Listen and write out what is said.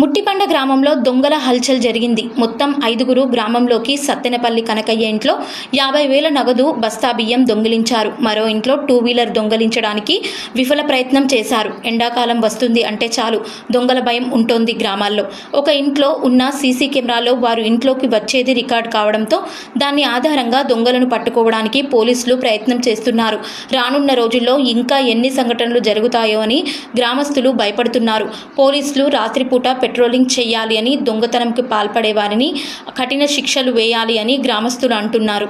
ముట్టిపండ గ్రామంలో దొంగల హల్చల్ జరిగింది. మొత్తం ఐదుగురు గ్రామంలోకి సత్తెనపల్లి కనకయ్య ఇంట్లో యాభై వేల నగదు బస్తా బియ్యం దొంగిలించారు. మరో ఇంట్లో టూ వీలర్ దొంగిలించడానికి విఫల ప్రయత్నం చేశారు. ఎండాకాలం వస్తుంది అంటే చాలు దొంగల భయం ఉంటోంది గ్రామాల్లో. ఒక ఇంట్లో ఉన్న సీసీ కెమెరాలో వారు ఇంట్లోకి వచ్చేది రికార్డ్ కావడంతో దాన్ని ఆధారంగా దొంగలను పట్టుకోవడానికి పోలీసులు ప్రయత్నం చేస్తున్నారు. రానున్న రోజుల్లో ఇంకా ఎన్ని సంఘటనలు జరుగుతాయో అని గ్రామస్తులు భయపడుతున్నారు. పోలీసులు రాత్రిపూట పెట్రోలింగ్ చేయాలి అని దొంగతనంకి పాల్పడే వారిని కఠిన శిక్షలు వేయాలి అని గ్రామస్తులు అంటున్నారు.